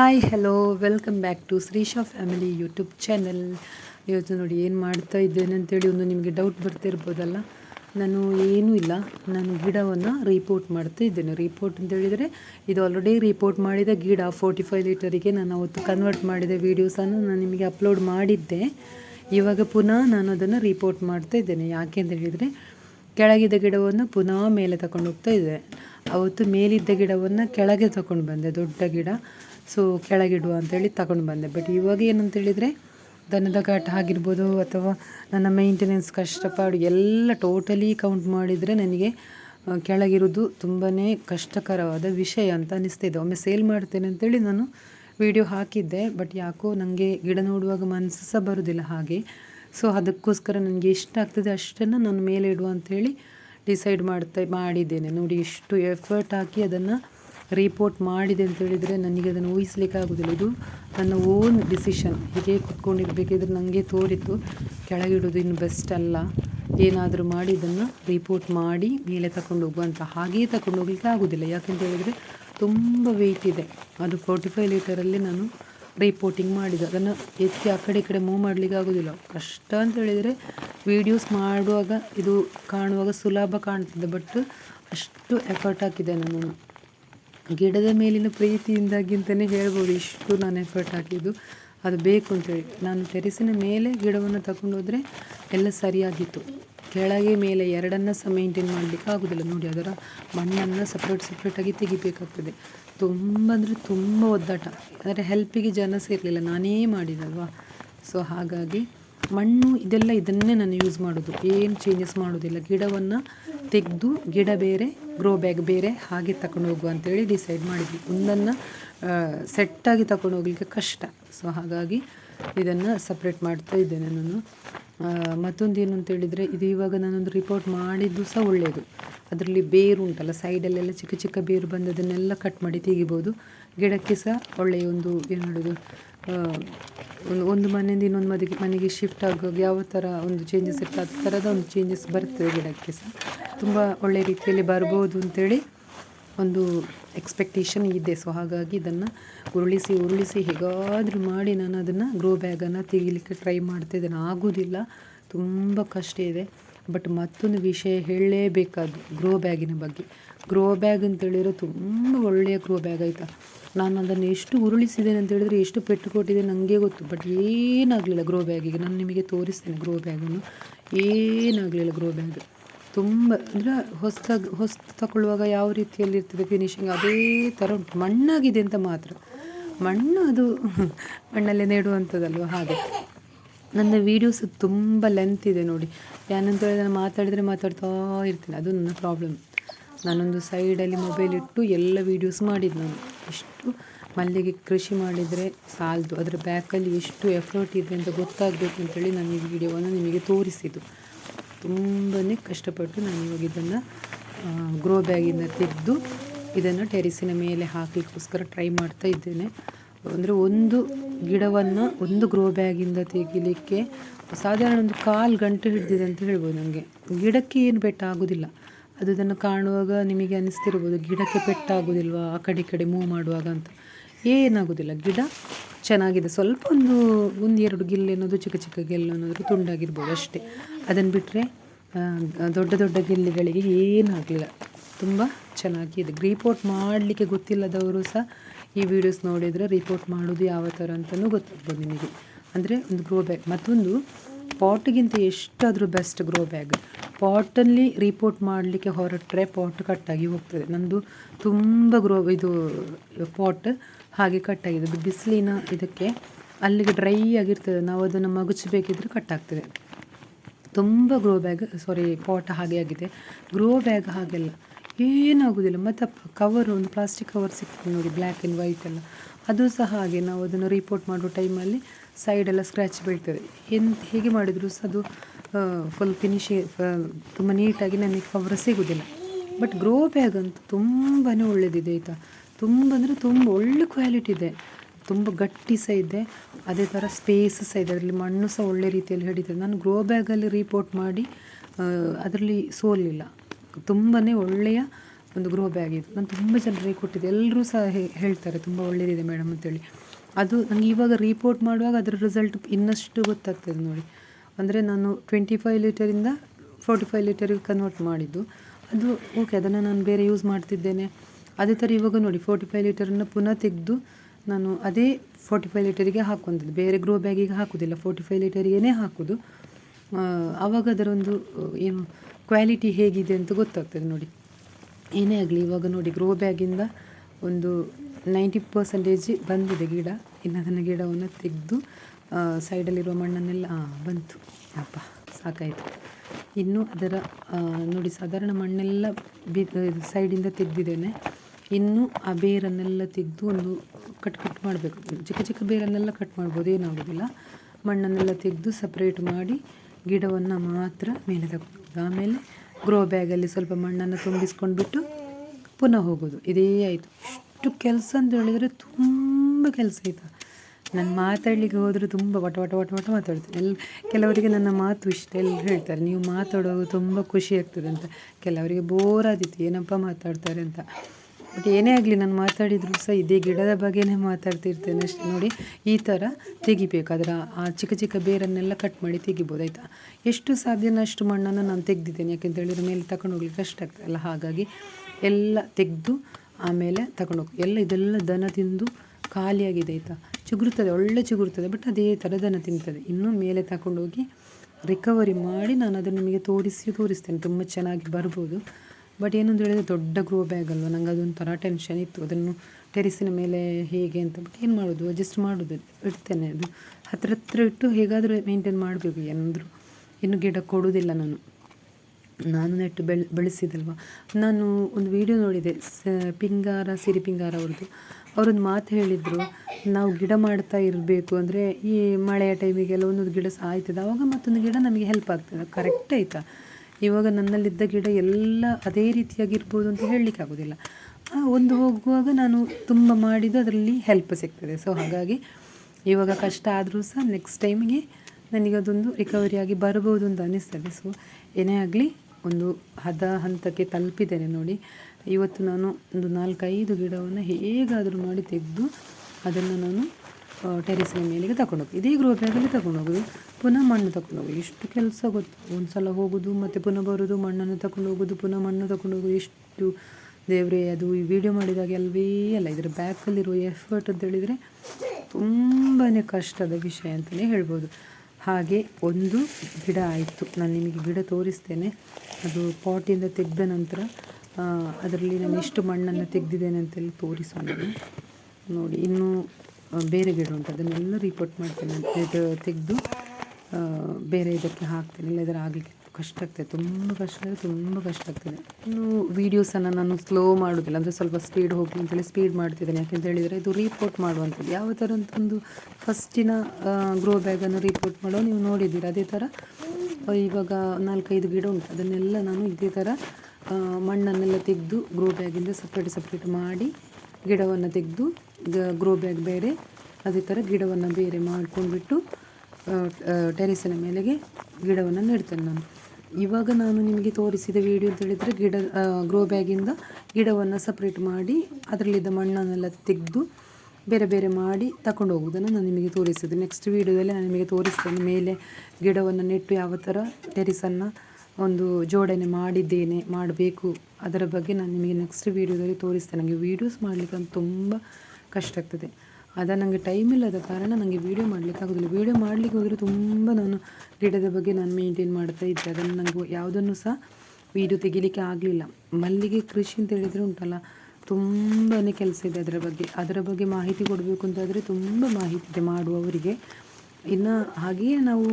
Hi hello welcome back to Shreesha family YouTube channel ಇವತ್ತು ನೋಡಿ ಏನು ಮಾಡ್ತಾ ಇದ್ದೇನೆ ಅಂತೇಳಿ ಒಂದು ನಿಮಗೆ ಡೌಟ್ ಬರ್ತಿರ್ಬೋದಲ್ಲ ನಾನು ಏನೂ ಇಲ್ಲ. ನಾನು ಗಿಡವನ್ನು ರಿಪೋರ್ಟ್ ಮಾಡ್ತಾ ಇದ್ದೇನೆ. ರಿಪೋರ್ಟ್ ಅಂತ ಹೇಳಿದರೆ, ಇದು ಆಲ್ರೆಡಿ ರಿಪೋರ್ಟ್ ಮಾಡಿದ ಗಿಡ ಫೋರ್ಟಿ ಫೈವ್ ಲೀಟರಿಗೆ ನಾನು ಅವತ್ತು ಕನ್ವರ್ಟ್ ಮಾಡಿದ ವೀಡಿಯೋಸನ್ನು ನಾನು ನಿಮಗೆ ಅಪ್ಲೋಡ್ ಮಾಡಿದ್ದೆ. ಇವಾಗ ಪುನಃ ನಾನು ಅದನ್ನು ರಿಪೋರ್ಟ್ ಮಾಡ್ತಾ ಇದ್ದೇನೆ. ಯಾಕೆ ಅಂತ ಹೇಳಿದರೆ, ಕೆಳಗಿದ್ದ ಗಿಡವನ್ನು ಪುನಃ ಮೇಲೆ ತಗೊಂಡು ಹೋಗ್ತಾ ಇದ್ದೆ. ಅವತ್ತು ಮೇಲಿದ್ದ ಗಿಡವನ್ನು ಕೆಳಗೆ ತಗೊಂಡು ಬಂದೆ. ದೊಡ್ಡ ಗಿಡ. ಸೊ ಕೆಳಗಿಡುವ ಅಂತೇಳಿ ತಗೊಂಡು ಬಂದೆ. ಬಟ್ ಇವಾಗ ಏನಂತ ಹೇಳಿದರೆ, ದನದ ಘಾಟ ಆಗಿರ್ಬೋದು ಅಥವಾ ನನ್ನ ಮೈಂಟೆನೆನ್ಸ್ ಕಷ್ಟಪಾಡು ಎಲ್ಲ ಟೋಟಲಿ ಕೌಂಟ್ ಮಾಡಿದರೆ ನನಗೆ ಕೆಳಗಿರೋದು ತುಂಬಾ ಕಷ್ಟಕರವಾದ ವಿಷಯ ಅಂತ ಅನಿಸ್ತಿದೆ ಒಮ್ಮೆ ಸೇಲ್ ಮಾಡ್ತೇನೆ ಅಂತೇಳಿ ನಾನು ವಿಡಿಯೋ ಹಾಕಿದ್ದೆ ಬಟ್ ಯಾಕೋ ನನಗೆ ಗಿಡ ನೋಡುವಾಗ ಮನಸ್ಸು ಸಹ ಬರೋದಿಲ್ಲ ಹಾಗೆ. ಸೊ ಅದಕ್ಕೋಸ್ಕರ ನನಗೆ ಎಷ್ಟಾಗ್ತದೆ ಅಷ್ಟನ್ನು ನಾನು ಮೇಲೆ ಇಡುವ ಅಂಥೇಳಿ ಡಿಸೈಡ್ ಮಾಡ್ತಾ, ಮಾಡಿದ್ದೇನೆ. ನೋಡಿ ಇಷ್ಟು ಎಫರ್ಟ್ ಹಾಕಿ ಅದನ್ನು ರಿಪೋರ್ಟ್ ಮಾಡಿದೆ ಅಂತ ಹೇಳಿದರೆ ನನಗೆ ಅದನ್ನು ಊಹಿಸ್ಲಿಕ್ಕೆ ಆಗೋದಿಲ್ಲ. ಇದು ನನ್ನ ಓನ್ ಡಿಸಿಷನ್ ಹೀಗೆ ಕುತ್ಕೊಂಡಿರ್ಬೇಕಿದ್ರೆ ನನಗೆ ತೋರಿತು ಕೆಳಗಿಡೋದು ಇನ್ನು ಬೆಸ್ಟ್ ಅಲ್ಲ. ಏನಾದರೂ ಮಾಡಿ ಇದನ್ನು ರಿಪೋರ್ಟ್ ಮಾಡಿ ಮೇಲೆ ತಗೊಂಡು ಹೋಗುವಂತ ಹಾಗೆಯೇ ತಗೊಂಡು ಹೋಗ್ಲಿಕ್ಕೆ ಆಗೋದಿಲ್ಲ. ಯಾಕಂತ ಹೇಳಿದರೆ ತುಂಬ ವೆಯ್ಟ್ ಇದೆ. ಅದು ಫೋರ್ಟಿ ಫೈವ್ ಲೀಟರಲ್ಲಿ ನಾನು ರಿಪೋರ್ಟಿಂಗ್ ಮಾಡಿದೆ ಅದನ್ನು ಎತ್ತಿ ಆ ಕಡೆ ಈ ಕಡೆ ಮೂವ್ ಮಾಡಲಿಕ್ಕೆ ಆಗೋದಿಲ್ಲ. ಕಷ್ಟ ಅಂತ ಹೇಳಿದರೆ ವೀಡಿಯೋಸ್ ಮಾಡುವಾಗ ಇದು ಕಾಣುವಾಗ ಸುಲಭ ಕಾಣ್ತದೆ. ಬಟ್ ಅಷ್ಟು ಎಫರ್ಟ್ ಹಾಕಿದೆ ನಾನು ಗಿಡದ ಮೇಲಿನ ಪ್ರೀತಿಯಿಂದಾಗಿ ಅಂತಲೇ ಹೇಳ್ಬೋದು ಇಷ್ಟು ನಾನು ಎಫರ್ಟ್ ಹಾಕಿದ್ದು. ಅದು ಬೇಕು ಅಂತೇಳಿ ನಾನು ಟೆರೆಸಿನ ಮೇಲೆ ಗಿಡವನ್ನು ತಗೊಂಡೋದ್ರೆ ಎಲ್ಲ ಸರಿಯಾಗಿತ್ತು. ಕೆಳಗೆ ಮೇಲೆ ಎರಡನ್ನ ಸಹ ಮೇಂಟೈನ್ ಮಾಡಲಿಕ್ಕೆ ಆಗೋದಿಲ್ಲ. ನೋಡಿ, ಅದರ ಮಣ್ಣನ್ನು ಸಪ್ರೇಟ್ ಸಪ್ರೇಟಾಗಿ ತೆಗಿಬೇಕಾಗ್ತದೆ. ತುಂಬ ಅಂದರೆ ತುಂಬ ಒದ್ದಾಟ. ಅಂದರೆ ಹೆಲ್ಪಿಗೆ ಜನ ಸೇರಲಿಲ್ಲ. ನಾನೇ ಮಾಡಿದಲ್ವಾ? ಸೊ ಹಾಗಾಗಿ ಮಣ್ಣು ಇದೆಲ್ಲ ಇದನ್ನೇ ನಾನು ಯೂಸ್ ಮಾಡೋದು. ಏನು ಚೇಂಜಸ್ ಮಾಡೋದಿಲ್ಲ. ಗಿಡವನ್ನು ತೆಗೆದು ಗಿಡ ಬೇರೆ ಗ್ರೋ ಬ್ಯಾಗ್ ಬೇರೆ ಹಾಗೆ ತಗೊಂಡು ಹೋಗುವ ಅಂತೇಳಿ ಡಿಸೈಡ್ ಮಾಡಿದ್ವಿ. ಒಂದನ್ನು ಸೆಟ್ಟಾಗಿ ತಗೊಂಡು ಹೋಗ್ಲಿಕ್ಕೆ ಕಷ್ಟ. ಸೊ ಹಾಗಾಗಿ ಇದನ್ನು ಸಪ್ರೇಟ್ ಮಾಡ್ತಾ ಇದ್ದೇನೆ ನಾನು. ಮತ್ತೊಂದು ಏನು ಅಂತ ಹೇಳಿದರೆ ಇದು ಇವಾಗ ನಾನೊಂದು ರಿಪೋರ್ಟ್ ಮಾಡಿದ್ದು ಸಹ ಒಳ್ಳೆಯದು ಅದರಲ್ಲಿ ಬೇರು ಉಂಟಲ್ಲ ಸೈಡಲ್ಲೆಲ್ಲ ಚಿಕ್ಕ ಚಿಕ್ಕ ಬೇರು ಬಂದದನ್ನೆಲ್ಲ ಕಟ್ ಮಾಡಿ ತೆಗಿಬೋದು. ಗಿಡಕ್ಕೆ ಸಹ ಒಳ್ಳೆಯ ಒಂದು ಏನು ಆ, ಒಂದು ಒಂದು ಮನೆಯಿಂದ ಇನ್ನೊಂದು ಮನೆಗೆ ಮನೆಗೆ ಶಿಫ್ಟ್ ಆಗುವಾಗ ಯಾವ ಥರ ಒಂದು ಚೇಂಜಸ್ ಇರ್ತದೆ ಆ ಥರದ ಒಂದು ಚೇಂಜಸ್ ಬರ್ತದೆ ಗಿಡಕ್ಕೆ ಸಹ ತುಂಬ ಒಳ್ಳೆಯ ರೀತಿಯಲ್ಲಿ ಬರ್ಬೋದು ಅಂತೇಳಿ ಒಂದು ಎಕ್ಸ್ಪೆಕ್ಟೇಷನ್ ಇದೆ. ಸೊ ಹಾಗಾಗಿ ಇದನ್ನು ಉರುಳಿಸಿ ಉರುಳಿಸಿ ಹೇಗಾದರೂ ಮಾಡಿ ನಾನು ಅದನ್ನು ಗ್ರೋ ಬ್ಯಾಗನ್ನು ತೆಗಿಲಿಕ್ಕೆ ಟ್ರೈ ಮಾಡ್ತಾ ಇದ್ದೇನೆ ಆಗೋದಿಲ್ಲ. ತುಂಬ ಕಷ್ಟ ಇದೆ. ಬಟ್ ಮತ್ತೊಂದು ವಿಷಯ ಹೇಳಲೇಬೇಕಾದ್ದು ಗ್ರೋ ಬ್ಯಾಗಿನ ಬಗ್ಗೆ. ಗ್ರೋ ಬ್ಯಾಗ್ ಅಂತೇಳಿದ್ರೆ ತುಂಬ ಒಳ್ಳೆಯ ಗ್ರೋ ಬ್ಯಾಗ್ ಆಯಿತಾ? ನಾನು ಅದನ್ನು ಎಷ್ಟು ಉರುಳಿಸಿದ್ದೇನೆ ಅಂತ ಹೇಳಿದರೆ ಎಷ್ಟು ಪೆಟ್ಟು ಕೊಟ್ಟಿದೆ ನನಗೆ ಗೊತ್ತು. ಬಟ್ ಏನಾಗಲಿಲ್ಲ ಗ್ರೋ ಬ್ಯಾಗಿಗೆ ನಾನು ನಿಮಗೆ ತೋರಿಸ್ತೇನೆ ಗ್ರೋ ಬ್ಯಾಗನ್ನು ಏನಾಗಲಿಲ್ಲ ಗ್ರೋ ಬ್ಯಾಗ್ ತುಂಬ ಅಂದರೆ ಹೊಸದಾಗಿ ಹೊಸ ತಗೊಳ್ಳುವಾಗ ಯಾವ ರೀತಿಯಲ್ಲಿ ಇರ್ತದೆ ಫಿನಿಶಿಂಗ್ ಅದೇ ಥರ ಉಂಟು. ಮಣ್ಣಾಗಿದೆ ಅಂತ ಮಾತ್ರ. ಮಣ್ಣು ಅದು ಮಣ್ಣಲ್ಲೇ ನೆಡುವಂಥದ್ದಲ್ವ? ಹಾಗೆ. ನನ್ನ ವೀಡಿಯೋಸ್ ತುಂಬ ಲೆಂತ್ ಇದೆ ನೋಡಿ. ಏನಂತ ಹೇಳಿದ್ರೆ ಮಾತಾಡಿದರೆ ಮಾತಾಡ್ತಾ ಇರ್ತೀನಿ. ಅದು ನನ್ನ ಪ್ರಾಬ್ಲಮ್ ನಾನೊಂದು ಸೈಡಲ್ಲಿ ಮೊಬೈಲ್ ಇಟ್ಟು ಎಲ್ಲ ವೀಡಿಯೋಸ್ ಮಾಡಿದ್ದು ನಾನು. ಎಷ್ಟು ಮಲ್ಲಿಗೆ ಕೃಷಿ ಮಾಡಿದರೆ ಸಾಲದು. ಅದರ ಬ್ಯಾಕಲ್ಲಿ ಎಷ್ಟು ಎಫರ್ಟ್ ಇದೆ ಅಂತ ಗೊತ್ತಾಗಬೇಕು ಅಂತೇಳಿ ನಾನು ಈ ವಿಡಿಯೋವನ್ನು ನಿಮಗೆ ತೋರಿಸಿದ್ದು. ತುಂಬಾ ಕಷ್ಟಪಟ್ಟು ನಾನು ಇವಾಗ ಇದನ್ನು ಗ್ರೋ ಬ್ಯಾಗಿಂದ ತೆಗೆದು ಇದನ್ನು ಟೆರಿಸಿನ ಮೇಲೆ ಹಾಕಲಿಕ್ಕೋಸ್ಕರ ಟ್ರೈ ಮಾಡ್ತಾ ಇದ್ದೇನೆ. ಅಂದರೆ ಒಂದು ಗಿಡವನ್ನು ಒಂದು ಗ್ರೋ ಬ್ಯಾಗಿಂದ ತೆಗಿಲಿಕ್ಕೆ ಸಾಧಾರಣ ಒಂದು ಕಾಲು ಗಂಟೆ ಹಿಡಿದಿದೆ ಅಂತ ಹೇಳ್ಬೋದು ನನಗೆ. ಗಿಡಕ್ಕೆ ಏನು ಪೆಟ್ಟಾಗೋದಿಲ್ಲ ಅದು ಇದನ್ನು ಕಾಣುವಾಗ ನಿಮಗೆ ಅನಿಸ್ತಿರ್ಬೋದು, ಗಿಡಕ್ಕೆ ಪೆಟ್ಟಾಗೋದಿಲ್ವಾ, ಆ ಕಡೆ ಕಡೆ ಮೂವ್ ಮಾಡುವಾಗ ಅಂತ. ಏನಾಗೋದಿಲ್ಲ, ಗಿಡ ಚೆನ್ನಾಗಿದೆ. ಸ್ವಲ್ಪ ಒಂದು ಒಂದು ಎರಡು ಗಿಲ್ಲು ಅನ್ನೋದು ಚಿಕ್ಕ ಚಿಕ್ಕ ಗೆಲ್ಲು ಅನ್ನೋದು ತುಂಡಾಗಿರ್ಬೋದು ಅಷ್ಟೇ. ಅದನ್ನು ಬಿಟ್ಟರೆ ದೊಡ್ಡ ದೊಡ್ಡ ಗೆಲ್ಲಿಗಳಿಗೆ ಏನಾಗಲಿಲ್ಲ. ತುಂಬ ಚೆನ್ನಾಗಿದೆ. ರಿಪೋರ್ಟ್ ಮಾಡಲಿಕ್ಕೆ ಗೊತ್ತಿಲ್ಲದವರು ಸಹ ಈ ವಿಡಿಯೋಸ್ ನೋಡಿದರೆ ರಿಪೋರ್ಟ್ ಮಾಡೋದು ಯಾವ ಥರ ಅಂತಲೂ ಗೊತ್ತಾಗ್ಬೋದು ನಿಮಗೆ. ಅಂದರೆ ಒಂದು ಗ್ರೋ ಬ್ಯಾಗ್ ಮತ್ತೊಂದು ಪಾಟ್ಗಿಂತ ಎಷ್ಟಾದರೂ ಬೆಸ್ಟ್ ಗ್ರೋ ಬ್ಯಾಗ್ ಪಾಟಲ್ಲಿ ರಿಪೋರ್ಟ್ ಮಾಡಲಿಕ್ಕೆ ಹೊರಟ್ರೆ ಪಾಟ್ ಕಟ್ಟಾಗಿ ಹೋಗ್ತದೆ. ನಂದು ತುಂಬ ಗ್ರೋ ಇದು ಪಾಟ್ ಹಾಗೆ ಕಟ್ಟಾಗಿದೆ ಅದು ಬಿಸಿಲಿನ ಇದಕ್ಕೆ ಅಲ್ಲಿಗೆ ಡ್ರೈ ಆಗಿರ್ತದೆ. ನಾವು ಅದನ್ನು ಮಗುಚಬೇಕಿದ್ರೆ ಕಟ್ಟಾಗ್ತದೆ ತುಂಬ ಗ್ರೋ ಬ್ಯಾಗ್ ಸಾರಿ ಪಾಟ್ ಹಾಗೆ ಆಗಿದೆ. ಗ್ರೋ ಬ್ಯಾಗ್ ಹಾಗೆಲ್ಲ ಏನಾಗೋದಿಲ್ಲ. ಮತ್ತು ಕವರ್ ಒಂದು ಪ್ಲಾಸ್ಟಿಕ್ ಕವರ್ ಸಿಗ್ತದೆ ನೋಡಿ ಬ್ಲ್ಯಾಕ್ ಆ್ಯಂಡ್ ವೈಟ್ ಎಲ್ಲ. ಅದು ಸಹ ಹಾಗೆ ನಾವು ಅದನ್ನು ರಿಪೋರ್ಟ್ ಮಾಡೋ ಟೈಮಲ್ಲಿ ಸೈಡೆಲ್ಲ ಸ್ಕ್ರ್ಯಾಚ್ ಬೀಳ್ತದೆ. ಎಂತ, ಹೇಗೆ ಮಾಡಿದರೂ ಸಹ ಅದು ಫುಲ್ ಫಿನಿಶಿ ತುಂಬ ನೀಟಾಗಿ ನನಗೆ ಕವರ್ ಸಿಗೋದಿಲ್ಲ. ಬಟ್ ಗ್ರೋ ಬ್ಯಾಗ್ ಅಂತೂ ತುಂಬಾ ಒಳ್ಳೆಯದಿದೆ ಆಯಿತಾ? ತುಂಬ ಅಂದರೆ ತುಂಬ ಒಳ್ಳೆ ಕ್ವಾಲಿಟಿ ಇದೆ. ತುಂಬ ಗಟ್ಟಿ ಸಹ ಇದೆ. ಅದೇ ಥರ ಸ್ಪೇಸ್ ಸಹ ಇದೆ. ಅದರಲ್ಲಿ ಮಣ್ಣು ಸಹ ಒಳ್ಳೆ ರೀತಿಯಲ್ಲಿ ಹಿಡಿತದೆ ನಾನು ಗ್ರೋ ಬ್ಯಾಗಲ್ಲಿ ರಿಪೋರ್ಟ್ ಮಾಡಿ ಅದರಲ್ಲಿ ಸೋಲಿಲ್ಲ. ತುಂಬಾ ಒಳ್ಳೆಯ ಒಂದು ಗ್ರೋ ಬ್ಯಾಗ್ ಇದು. ನಾನು ತುಂಬ ಜನರಿಗೆ ಕೊಟ್ಟಿದ್ದೆ ಎಲ್ಲರೂ ಸಹ ಹೇಳ್ತಾರೆ, ತುಂಬ ಒಳ್ಳೆಯದಿದೆ ಮೇಡಮ್ ಅಂತೇಳಿ. ಅದು ನನಗೆ ಇವಾಗ ರಿಪೋರ್ಟ್ ಮಾಡುವಾಗ ಅದರ ರಿಸಲ್ಟ್ ಇನ್ನಷ್ಟು ಗೊತ್ತಾಗ್ತದೆ ನೋಡಿ. ಅಂದರೆ ನಾನು ಟ್ವೆಂಟಿ ಫೈವ್ ಲೀಟರಿಂದ ಫೋರ್ಟಿ ಫೈವ್ ಲೀಟರಿಗೆ ಕನ್ವರ್ಟ್ ಮಾಡಿದ್ದು. ಅದು ಓಕೆ ಅದನ್ನು ನಾನು ಬೇರೆ ಯೂಸ್ ಮಾಡ್ತಿದ್ದೇನೆ. ಅದೇ ಥರ ಇವಾಗ ನೋಡಿ ಫೋರ್ಟಿ ಫೈವ್ ಲೀಟರನ್ನು ಪುನಃ ತೆಗೆದು ನಾನು ಅದೇ ಫೋರ್ಟಿ ಫೈವ್ ಲೀಟರಿಗೆ ಹಾಕುವಂಥದ್ದು ಬೇರೆ ಗ್ರೋ ಬ್ಯಾಗಿಗೆ ಹಾಕೋದಿಲ್ಲ ಫೋರ್ಟಿ ಫೈವ್ ಲೀಟರಿಗೇ ಹಾಕೋದು. ಆವಾಗ ಅದರೊಂದು, ಏನು ಕ್ವಾಲಿಟಿ ಹೇಗಿದೆ ಅಂತ ಗೊತ್ತಾಗ್ತದೆ ನೋಡಿ. ಏನೇ ಆಗಲಿ, ಇವಾಗ ನೋಡಿ ಗ್ರೋ ಬ್ಯಾಗಿಂದ ಒಂದು ನೈಂಟಿ ಪರ್ಸೆಂಟೇಜ್ ಬಂದಿದೆ ಗಿಡ. ಇನ್ನು ಅದನ್ನು ಗಿಡವನ್ನು ತೆಗೆದು ಸೈಡಲ್ಲಿರುವ ಮಣ್ಣನ್ನೆಲ್ಲ ಬಂತು. ಅಪ್ಪ, ಸಾಕಾಯಿತು. ಇನ್ನು ಅದರ ನೋಡಿ, ಸಾಧಾರಣ ಮಣ್ಣೆಲ್ಲ ಬಿ ಸೈಡಿಂದ ತೆಗೆದಿದ್ದೇನೆ. ಇನ್ನು ಆ ಬೇರನ್ನೆಲ್ಲ ತೆಗೆದು ಒಂದು ಕಟ್ ಕಟ್ ಮಾಡಬೇಕು. ಚಿಕ್ಕ ಚಿಕ್ಕ ಬೇರನ್ನೆಲ್ಲ ಕಟ್ ಮಾಡ್ಬೋದು ಏನಾಗೋದಿಲ್ಲ ಮಣ್ಣನ್ನೆಲ್ಲ ತೆಗೆದು ಸಪ್ರೇಟ್ ಮಾಡಿ ಗಿಡವನ್ನು ಮಾತ್ರ ಮೇಲೆ ತಗೊಳ್ಳೋದು ಆಮೇಲೆ ಗ್ರೋ ಬ್ಯಾಗಲ್ಲಿ ಸ್ವಲ್ಪ ಮಣ್ಣನ್ನು ತುಂಬಿಸ್ಕೊಂಡ್ಬಿಟ್ಟು ಪುನಃ ಹೋಗೋದು. ಇದೇ ಆಯಿತು. ಇಷ್ಟು ಕೆಲಸ ಅಂತ ಹೇಳಿದರೆ ತುಂಬ ಕೆಲಸ ಆಯಿತು? ನಾನು ಮಾತಾಡಲಿಕ್ಕೆ ಹೋದರೆ ತುಂಬ ವಟ ವಟ ವಟ ವಟ ಮಾತಾಡ್ತೀನಿ ಎಲ್ಲಿ ಕೆಲವರಿಗೆ ನನ್ನ ಮಾತು ಇಷ್ಟ ಎಲ್ಲರೂ ಹೇಳ್ತಾರೆ, ನೀವು ಮಾತಾಡೋದು ತುಂಬ ಖುಷಿ ಆಗ್ತದೆ ಅಂತ. ಕೆಲವರಿಗೆ ಬೋರ್ ಆದಿತ್ತು, ಏನಪ್ಪ ಮಾತಾಡ್ತಾರೆ ಅಂತ. ಬಟ್ ಏನೇ ಆಗಲಿ, ನಾನು ಮಾತಾಡಿದರೂ ಸಹ ಇದೇ ಗಿಡದ ಬಗ್ಗೆನೇ ಮಾತಾಡ್ತಿರ್ತೇನೆ ಅಷ್ಟೇ. ನೋಡಿ, ಈ ಥರ ತೆಗಿಬೇಕು. ಅದರ ಆ ಚಿಕ್ಕ ಚಿಕ್ಕ ಬೇರನ್ನೆಲ್ಲ ಕಟ್ ಮಾಡಿ ತೆಗಿಬೋದು, ಆಯಿತಾ? ಎಷ್ಟು ಸಾಧ್ಯನೋ ಅಷ್ಟು ಮಣ್ಣನ್ನು ನಾನು ತೆಗೆದಿದ್ದೇನೆ. ಯಾಕೆಂತ ಹೇಳಿದ್ರೆ ಮೇಲೆ ತಗೊಂಡು ಹೋಗ್ಲಿಕ್ಕೆ ಕಷ್ಟ ಆಗ್ತದಲ್ಲ ಹಾಗಾಗಿ ಎಲ್ಲ ತೆಗೆದು ಆಮೇಲೆ ತಗೊಂಡೋಗಿ ಎಲ್ಲ ಇದೆಲ್ಲ ದನ ತಿಂದು ಖಾಲಿಯಾಗಿದೆ, ಆಯಿತಾ? ಚಿಗುರುತ್ತದೆ, ಒಳ್ಳೆ ಚಿಗುರುತ್ತದೆ ಬಟ್ ಅದೇ ಥರದನ್ನು ತಿಂತದೆ. ಇನ್ನೂ ಮೇಲೆ ತಗೊಂಡೋಗಿ ರಿಕವರಿ ಮಾಡಿ ನಾನು ಅದನ್ನು ನಿಮಗೆ ತೋರಿಸಿ, ತೋರಿಸ್ತೇನೆ. ತುಂಬ ಚೆನ್ನಾಗಿ ಬರ್ಬೋದು. ಬಟ್ ಏನಂತ ಹೇಳಿದರೆ ದೊಡ್ಡ ಗ್ರೋ ಬ್ಯಾಗ್ ಅಲ್ವಾ? ನಂಗೆ ಅದೊಂಥರ ಟೆನ್ಷನ್ ಇತ್ತು. ಅದನ್ನು ಟೆರಿಸಿನ ಮೇಲೆ ಹೇಗೆ ಅಂತ ಬಟ್ ಏನು ಮಾಡೋದು? ಅಡ್ಜಸ್ಟ್ ಮಾಡೋದು, ಇಡ್ತೇನೆ ಅದು. ಹತ್ರ ಹತ್ರ ಇಟ್ಟು ಹೇಗಾದರೂ ಮೇಂಟೈನ್ ಮಾಡಬೇಕು, ಏನಂದರೂ. ಇನ್ನು ಗಿಡ ಕೊಡೋದಿಲ್ಲ ನಾನು. ನಾನು ನೆಟ್ಟು ಬೆಳೆ, ಬೆಳೆಸಿದಲ್ವ? ನಾನು ಒಂದು ವಿಡಿಯೋ ನೋಡಿದೆ, ಸ, ಪಿಂಗಾರ, ಸಿರಿ ಪಿಂಗಾರ ಅವ್ರದ್ದು. ಅವರೊಂದು ಮಾತು ಹೇಳಿದರು, ನಾವು ಗಿಡ ಮಾಡ್ತಾ ಇರಬೇಕು ಅಂದರೆ ಈ ಮಳೆಯ ಟೈಮಿಗೆಲ್ಲ ಒಂದೊಂದು ಗಿಡ ಸಾಯ್ತದೆ. ಆವಾಗ ಮತ್ತೊಂದು ಗಿಡ ನಮಗೆ ಹೆಲ್ಪ್ ಆಗ್ತದೆ. ಕರೆಕ್ಟ್ ಆಯಿತಾ? ಇವಾಗ ನನ್ನಲ್ಲಿದ್ದ ಗಿಡ ಎಲ್ಲ ಅದೇ ರೀತಿಯಾಗಿರ್ಬೋದು ಅಂತ ಹೇಳಲಿಕ್ಕೆ ಆಗೋದಿಲ್ಲ. ಒಂದು ಹೋಗುವಾಗ ನಾನು ತುಂಬ ಮಾಡಿದ್ದು ಅದರಲ್ಲಿ ಹೆಲ್ಪ್ ಸಿಗ್ತದೆ. ಸೊ ಹಾಗಾಗಿ ಇವಾಗ ಕಷ್ಟ ಆದರೂ ಸಹ ನೆಕ್ಸ್ಟ್ ಟೈಮಿಗೆ ನನಗೆ ಅದೊಂದು ರಿಕವರಿ ಆಗಿ ಬರ್ಬೋದು ಅಂತ ಅನ್ನಿಸ್ತದೆ ಸೊ ಏನೇ ಆಗಲಿ ಒಂದು ಹದ ಹಂತಕ್ಕೆ ತಲುಪಿದ್ದೇನೆ ನೋಡಿ. ಇವತ್ತು ನಾನು ಒಂದು ನಾಲ್ಕೈದು ಗಿಡವನ್ನು ಹೇಗಾದರೂ ಮಾಡಿ ತೆಗೆದು ಅದನ್ನು ನಾನು ಟೆರೆಸಿನ ಮೇಲೆಗೆ ತಗೊಂಡೋಗಿ ಇದೇ ಗೃಹ ಬ್ಯಾಗಲ್ಲಿ ತಗೊಂಡೋಗೋದು ಪುನಃ ಮಣ್ಣು ತಗೊಂಡೋಗೋದು ಎಷ್ಟು ಕೆಲಸ ಗೊತ್ತು? ಒಂದು ಸಲ ಹೋಗೋದು, ಮತ್ತು ಪುನಃ ಬರೋದು, ಮಣ್ಣನ್ನು ತಗೊಂಡು ಹೋಗೋದು ಪುನಃ ಮಣ್ಣು ತಗೊಂಡು ಹೋಗೋದು ಎಷ್ಟು ದೇವರೇ, ಅದು ಈ ವಿಡಿಯೋ ಮಾಡಿದಾಗ ಅಲ್ವೇ ಅಲ್ಲ. ಇದರ ಬ್ಯಾಕಲ್ಲಿರುವ ಎಫರ್ಟ್ ಅಂತ ಹೇಳಿದರೆ ತುಂಬಾ ಕಷ್ಟದ ವಿಷಯ ಅಂತಲೇ ಹೇಳ್ಬೋದು. ಹಾಗೆ ಒಂದು ಗಿಡ ಆಯಿತು. ನಾನು ನಿಮಗೆ ಗಿಡ ತೋರಿಸ್ತೇನೆ. ಅದು ಪಾಟಿಂದ ತೆಗೆದ ನಂತರ ಅದರಲ್ಲಿ ನಾನು ಎಷ್ಟು ಮಣ್ಣನ್ನು ತೆಗೆದಿದ್ದೇನೆ ಅಂತೆಲ್ಲ ತೋರಿಸೋಣ. ನಾನು. ನೋಡಿ, ಇನ್ನೂ ಬೇರೆ ಗಿಡ ಉಂಟು. ಅದನ್ನೆಲ್ಲ ರಿಪೋರ್ಟ್ ಮಾಡ್ತೇನೆ. ತೆಗೆದು ಬೇರೆ ಇದಕ್ಕೆ ಹಾಕ್ತೇನೆ. ಇಲ್ಲದ್ರೆ ಆಗಲಿಕ್ಕೆ ಕಷ್ಟ ಆಗ್ತದೆ, ತುಂಬ ಕಷ್ಟ ಅಂದರೆ ತುಂಬ ಕಷ್ಟ ಆಗ್ತದೆ. ಇನ್ನು ವೀಡಿಯೋಸನ್ನು ನಾನು ಸ್ಲೋ ಮಾಡೋದಿಲ್ಲ, ಅಂದರೆ ಸ್ವಲ್ಪ ಸ್ಪೀಡ್ ಹೋಗಲಿ ಅಂತೇಳಿ ಸ್ಪೀಡ್ ಮಾಡ್ತಿದ್ದೇನೆ. ಯಾಕೆಂತ ಹೇಳಿದರೆ ಇದು ರಿಪೋರ್ಟ್ ಮಾಡುವಂಥದ್ದು. ಯಾವ ಥರ ಒಂದು ಫಸ್ಟಿನ ಗ್ರೋ ಬ್ಯಾಗನ್ನು ರಿಪೋರ್ಟ್ ಮಾಡೋ ನೀವು ನೋಡಿದ್ದೀರ? ಅದೇ ಥರ ಇವಾಗ ನಾಲ್ಕೈದು ಗಿಡ ಉಂಟು. ಅದನ್ನೆಲ್ಲ ನಾನು ಇದೇ ಥರ ಮಣ್ಣನ್ನೆಲ್ಲ ತೆಗೆದು ಗ್ರೋ ಬ್ಯಾಗಿಂದ ಸಪ್ರೇಟ್ ಸಪ್ರೇಟ್ ಮಾಡಿ ಗಿಡವನ್ನು ತೆಗೆದು ಗ್ರೋ ಬ್ಯಾಗ್ ಬೇರೆ, ಅದೇ ಥರ ಗಿಡವನ್ನು ಬೇರೆ ಮಾಡ್ಕೊಂಡ್ಬಿಟ್ಟು ಟೆರೆಸಿನ ಮೇಲೆಗೆ ಗಿಡವನ್ನು ನೆಡ್ತೇನೆ ನಾನು. ಇವಾಗ ನಾನು ನಿಮಗೆ ತೋರಿಸಿದ ವಿಡಿಯೋ ಅಂತ ಹೇಳಿದರೆ ಗಿಡ ಗ್ರೋ ಬ್ಯಾಗಿಂದ ಗಿಡವನ್ನು ಸಪ್ರೇಟ್ ಮಾಡಿ ಅದರಲ್ಲಿದ್ದ ಮಣ್ಣನ್ನೆಲ್ಲ ತೆಗೆದು ಬೇರೆ ಬೇರೆ ಮಾಡಿ ತಗೊಂಡು ಹೋಗೋದನ್ನು ನಾನು ನಿಮಗೆ ತೋರಿಸಿದೆ. ನೆಕ್ಸ್ಟ್ ವೀಡಿಯೋದಲ್ಲಿ ನಾನು ನಿಮಗೆ ತೋರಿಸ್ತೇನೆ ಮೇಲೆ ಗಿಡವನ್ನು ನೆಟ್ಟು ಯಾವ ಥರ ಟೆರಿಸನ್ನು ಒಂದು ಜೋಡಣೆ ಮಾಡಿದ್ದೇನೆ, ಮಾಡಬೇಕು. ಅದರ ಬಗ್ಗೆ ನಾನು ನಿಮಗೆ ನೆಕ್ಸ್ಟ್ ವೀಡಿಯೋದಲ್ಲಿ ತೋರಿಸ್ತೇನೆ. ನನಗೆ ವೀಡಿಯೋಸ್ ಮಾಡಲಿಕ್ಕೆ ತುಂಬ ಕಷ್ಟ ಆಗ್ತದೆ. ಅದ ನನಗೆ ಟೈಮ್ ಇಲ್ಲದ ಕಾರಣ ನನಗೆ ವೀಡಿಯೋ ಮಾಡಲಿಕ್ಕೆ ಆಗೋದಿಲ್ಲ. ವೀಡಿಯೋ ಮಾಡಲಿಕ್ಕೆ ಹೋದರೆ ತುಂಬ ನಾನು ಗಿಡದ ಬಗ್ಗೆ ನಾನು ಮೇಂಟೈನ್ ಮಾಡ್ತಾ ಇದ್ದೆ. ಅದನ್ನು ನನಗೆ ಯಾವುದನ್ನು ಸಹ ವೀಡಿಯೋ ತೆಗಿಲಿಕ್ಕೆ ಆಗಲಿಲ್ಲ. ಮಲ್ಲಿಗೆ ಕೃಷಿ ಅಂತ ಹೇಳಿದರೆ ಉಂಟಲ್ಲ ತುಂಬಾ ಕೆಲಸ ಇದೆ ಅದರ ಬಗ್ಗೆ. ಅದರ ಬಗ್ಗೆ ಮಾಹಿತಿ ಕೊಡಬೇಕು ಅಂತಾದರೆ ತುಂಬ ಮಾಹಿತಿ ಇದೆ ಮಾಡುವವರಿಗೆ. ಇನ್ನು ಹಾಗೆಯೇ ನಾವು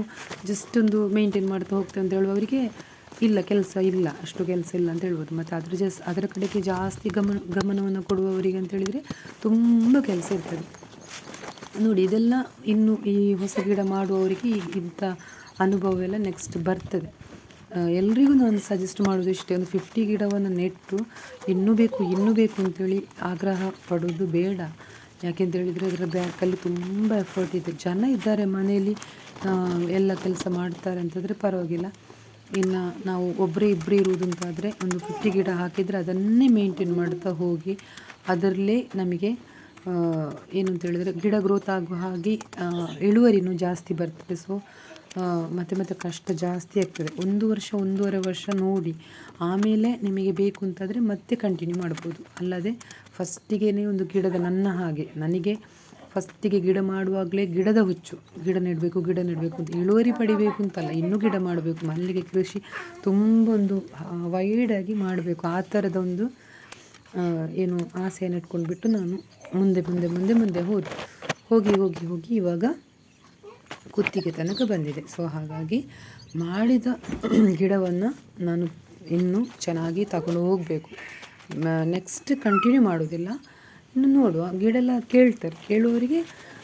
ಜಸ್ಟ್ ಒಂದು ಮೇಂಟೈನ್ ಮಾಡ್ತಾ ಹೋಗ್ತೇವೆ ಅಂತ ಹೇಳುವವರಿಗೆ ಇಲ್ಲ, ಕೆಲಸ ಇಲ್ಲ, ಅಷ್ಟು ಕೆಲಸ ಇಲ್ಲ ಅಂತ ಹೇಳ್ಬೋದು. ಮತ್ತು ಅದ್ರ ಜಸ್, ಅದರ ಕಡೆಗೆ ಜಾಸ್ತಿ ಗಮನ, ಗಮನವನ್ನು ಕೊಡುವವರಿಗೆ ಅಂತ ಹೇಳಿದರೆ ತುಂಬ ಕೆಲಸ ಇರ್ತದೆ. ನೋಡಿ, ಇದೆಲ್ಲ ಇನ್ನು ಈ ಹೊಸ ಗಿಡ ಮಾಡುವವರಿಗೆ ಇಂಥ ಅನುಭವ ಎಲ್ಲ ನೆಕ್ಸ್ಟ್ ಬರ್ತದೆ. ಎಲ್ರಿಗೂ ನಾನು ಸಜೆಸ್ಟ್ ಮಾಡೋದು ಇಷ್ಟೇ, ಒಂದು ಫಿಫ್ಟಿ ಗಿಡವನ್ನು ನೆಟ್ಟು, ಇನ್ನೂ ಬೇಕು ಇನ್ನೂ ಬೇಕು ಅಂತೇಳಿ ಆಗ್ರಹ ಪಡೋದು ಬೇಡ. ಯಾಕೆಂತ ಹೇಳಿದರೆ ಅದರ ಬ್ಯಾಕಲ್ಲಿ ತುಂಬ ಎಫರ್ಟ್ ಇದೆ. ಜನ ಇದ್ದಾರೆ ಮನೆಯಲ್ಲಿ ಎಲ್ಲ ಕೆಲಸ ಮಾಡ್ತಾರೆ ಅಂತಂದರೆ ಪರವಾಗಿಲ್ಲ. ಇನ್ನು ನಾವು ಒಬ್ಬರೇ ಇಬ್ಬರೇ ಇರುವುದಂತಾದರೆ ಒಂದು ಫಿಫ್ಟಿ ಗಿಡ ಹಾಕಿದರೆ ಅದನ್ನೇ ಮೇಂಟೈನ್ ಮಾಡ್ತಾ ಹೋಗಿ, ಅದರಲ್ಲೇ ನಮಗೆ ಆ, ಏನು ಅಂತ ಹೇಳಿದರೆ ಗಿಡ ಗ್ರೋತ್ ಆಗುವ ಹಾಗೆ ಇಳುವರಿನೂ ಜಾಸ್ತಿ ಬರ್ತದೆ. ಸೊ ಮತ್ತೆ ಮತ್ತೆ ಕಷ್ಟ ಜಾಸ್ತಿ ಆಗ್ತದೆ. ಒಂದು ವರ್ಷ ಒಂದೂವರೆ ವರ್ಷ ನೋಡಿ ಆಮೇಲೆ ನಿಮಗೆ ಬೇಕು ಅಂತಾದರೆ ಮತ್ತೆ ಕಂಟಿನ್ಯೂ ಮಾಡ್ಬೋದು. ಅಲ್ಲದೆ ಫಸ್ಟಿಗೆ ಒಂದು ಗಿಡದ ನನ್ನ ಹಾಗೆ ನನಗೆ ಫಸ್ಟಿಗೆ ಗಿಡ ಮಾಡುವಾಗಲೇ ಗಿಡದ ಹುಚ್ಚು. ಗಿಡ ನೆಡಬೇಕು ಗಿಡ ನೆಡಬೇಕು ಅಂತ ಇಳುವರಿ ಪಡಿಬೇಕು ಅಂತಲ್ಲ ಇನ್ನೂ ಗಿಡ ಮಾಡಬೇಕು. ಮಲ್ಲಿಗೆ ಕೃಷಿ ತುಂಬ ಒಂದು ವೈಡಾಗಿ ಮಾಡಬೇಕು. ಆ ಥರದ ಒಂದು ಏನು ಆಸೆಯನ್ನು ಇಟ್ಕೊಂಡ್ಬಿಟ್ಟು ನಾನು ಮುಂದೆ ಮುಂದೆ ಮುಂದೆ ಮುಂದೆ ಹೋದ್ ಹೋಗಿ ಹೋಗಿ ಹೋಗಿ ಇವಾಗ ಕುತ್ತಿಗೆ ತನಕ ಬಂದಿದೆ. ಸೊ ಹಾಗಾಗಿ ಮಾಡಿದ ಗಿಡವನ್ನು ನಾನು ಇನ್ನೂ ಚೆನ್ನಾಗಿ ತಗೊಂಡು ಹೋಗಬೇಕು. ನೆಕ್ಸ್ಟ್ ಕಂಟಿನ್ಯೂ ಮಾಡೋದಿಲ್ಲ ಇನ್ನು ನೋಡುವ. ಗಿಡ ಎಲ್ಲ ಕೇಳ್ತಾರೆ. ಕೇಳುವವರಿಗೆ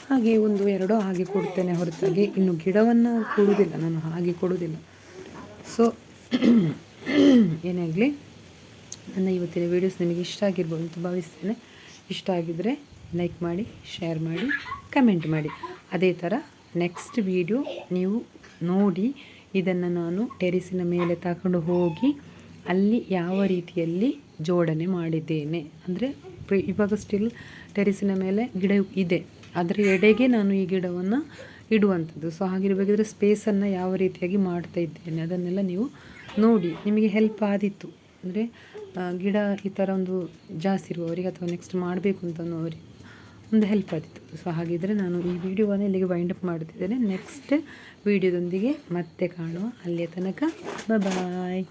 ಹಾಗೆ ಒಂದು, ಎರಡೋ ಹಾಗೆ ಕೊಡ್ತೇನೆ ಹೊರತಾಗಿ. ಇನ್ನು ಗಿಡವನ್ನು ಕೊಡುವುದಿಲ್ಲ. ನಾನು ಹಾಗೆ ಕೊಡುವುದಿಲ್ಲ. ಸೊ ಏನಾಗಲಿ, ನನ್ನ ಇವತ್ತಿನ ವೀಡಿಯೋಸ್ ನಿಮಗೆ ಇಷ್ಟ ಆಗಿರ್ಬೋದು ಅಂತ ಭಾವಿಸ್ತೇನೆ. ಇಷ್ಟ ಆಗಿದ್ದರೆ ಲೈಕ್ ಮಾಡಿ ಶೇರ್ ಮಾಡಿ ಕಮೆಂಟ್ ಮಾಡಿ. ಅದೇ ಥರ ನೆಕ್ಸ್ಟ್ ವೀಡಿಯೋ ನೀವು ನೋಡಿ ಇದನ್ನು ನಾನು ಟೆರಿಸಿನ ಮೇಲೆ ತಗೊಂಡು ಹೋಗಿ ಅಲ್ಲಿ ಯಾವ ರೀತಿಯಲ್ಲಿ ಜೋಡಣೆ ಮಾಡಿದ್ದೇನೆ. ಅಂದರೆ ಇವಾಗ ಸ್ಟಿಲ್ ಟೆರಿಸಿನ ಮೇಲೆ ಗಿಡ ಇದೆ. ಅದರ ಎಡೆಗೆ ನಾನು ಈ ಗಿಡವನ್ನು ಇಡುವಂಥದ್ದು ಸೊ ಹಾಗಿರಬೇಕಿದ್ರೆ ಸ್ಪೇಸನ್ನು ಯಾವ ರೀತಿಯಾಗಿ ಮಾಡ್ತಾ ಇದ್ದೇನೆ ಅದನ್ನೆಲ್ಲ ನೀವು ನೋಡಿ. ನಿಮಗೆ ಹೆಲ್ಪ್ ಆದಿತ್ತು ಅಂದರೆ ಗಿಡ ಈ ಥರ ಒಂದು ಜಾಸ್ತಿ ಇರುವವರಿಗೆ ಅಥವಾ ನೆಕ್ಸ್ಟ್ ಮಾಡಬೇಕು ಅಂತ ಅನ್ನೋರಿಗೆ ಒಂದು ಹೆಲ್ಪ್ ಆದಿತ್ತು ಸೊ ಹಾಗಿದ್ದರೆ ನಾನು ಈ ವಿಡಿಯೋವನ್ನು ಇಲ್ಲಿಗೆ ವೈಂಡ್ ಅಪ್ ಮಾಡ್ತಿದ್ದೇನೆ ನೆಕ್ಸ್ಟ್ ವಿಡಿಯೋದೊಂದಿಗೆ ಮತ್ತೆ ಕಾಣುವ. ಅಲ್ಲಿಯ ತನಕ ಬಾಯ್